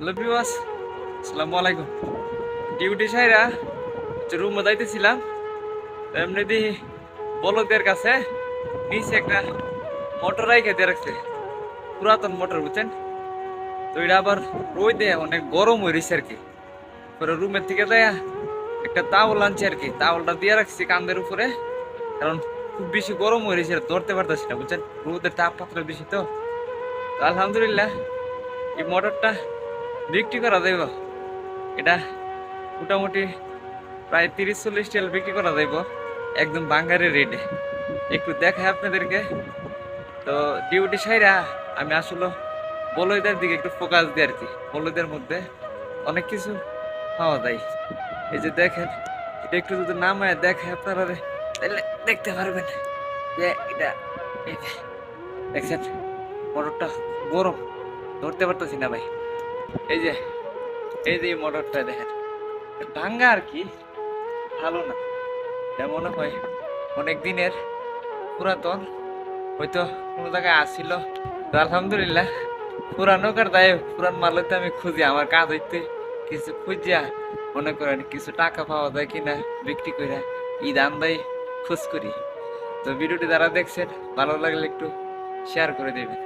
Hello বিবাস আসসালামু আলাইকুম ডিউটি সাইরা রুমে যাইতেছিলাম। এমনি দি বলকদের কাছে নিচে একটা মোটর রাইখে দিয়ে রাখছে। পুরাতন মোটর বুঝছেন? তো এটা আবার রোদে অনেক গরম হয়ে রয়েছে আর কি। পরে রুমের থেকে দেয়া একটা তাওল আনছে আর কি। তাওলটা দিয়ে রাখছি কান্দের উপরে। কারণ খুব বেশি গরম হয়ে রয়েছে ধরতে পারতেছি না, বুঝছেন? রোদের তাপমাত্রা বেশি তো। আলহামদুলিল্লাহ, এই মোটরটা বিক্রি করা যাইব। এটা মোটামুটি প্রায় তিরিশ চল্লিশ টেল বিক্রি করা যাইব। একদম বাঙ্গারের রেটে একটু দেখাই আপনাদেরকে। তো ডিউটি সাইরা আমি আসলে বলয়দের দিকে একটু ফোকাস দিই আর কি। বলয়দের মধ্যে অনেক কিছু পাওয়া যায়। এই যে দেখেন, এটা একটু যদি নাম নামায় দেখে আপনারা তাহলে দেখতে পারবেন যে এটা দেখছেন, মোটরটা গরম। ধরতে পারতেছি না ভাই। এই যে এই যে মোটরটা দেখেন। ভাঙ্গা আর কি, ভালো না। মনে হয় অনেক দিনের পুরাতন, হয়তো কোনো জায়গায় আসছিল তো আলহামদুলিল্লাহ, পুরানো কার দায় পুরান মাল হইতে আমি খুঁজি। আমার কাজ হইতে কিছু খুঁজিয়া মনে করেন কিছু টাকা পাওয়া যায় কিনা, বিক্রি করে ঈদ আমদাই খোঁজ করি। তো ভিডিওটি যারা দেখছেন, ভালো লাগলে একটু শেয়ার করে দেবেন।